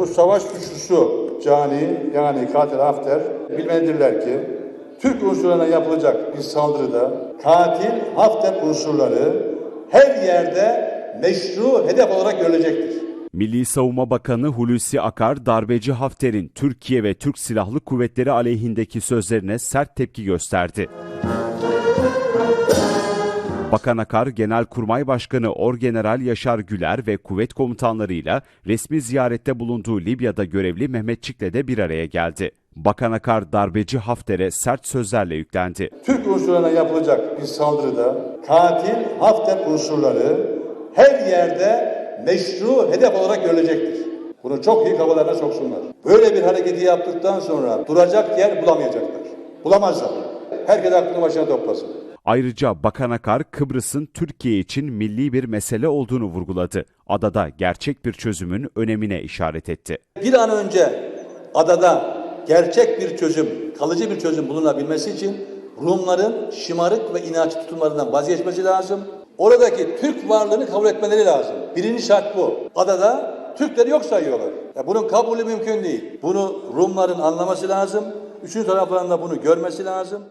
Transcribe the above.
bu savaş suçlusu cani yani katil Hafter bilmelidirler ki Türk unsurlarına yapılacak bir saldırıda katil Hafter unsurları her yerde meşru hedef olarak görülecektir. Milli Savunma Bakanı Hulusi Akar, darbeci Hafter'in Türkiye ve Türk Silahlı Kuvvetleri aleyhindeki sözlerine sert tepki gösterdi. Bakan Akar, Genelkurmay Başkanı Orgeneral Yaşar Güler ve kuvvet komutanlarıyla resmi ziyarette bulunduğu Libya'da görevli Mehmetçik'le de bir araya geldi. Bakan Akar, darbeci Hafter'e sert sözlerle yüklendi. Türk unsurlarına yapılacak bir saldırıda katil Hafter unsurları her yerde meşru hedef olarak görülecektir. Bunu çok iyi kafalarına soksunlar. Böyle bir hareketi yaptıktan sonra duracak yer bulamayacaklar. Bulamazlar. Herkes aklını başına toplasın. Ayrıca Bakan Akar, Kıbrıs'ın Türkiye için milli bir mesele olduğunu vurguladı. Adada gerçek bir çözümün önemine işaret etti. Bir an önce adada gerçek bir çözüm, kalıcı bir çözüm bulunabilmesi için Rumların şımarık ve inatçı tutumlarından vazgeçmesi lazım. Oradaki Türk varlığını kabul etmeleri lazım. Birinci şart bu. Adada Türkleri yok sayıyorlar. Ya bunun kabulü mümkün değil. Bunu Rumların anlaması lazım. Üçüncü tarafların da bunu görmesi lazım.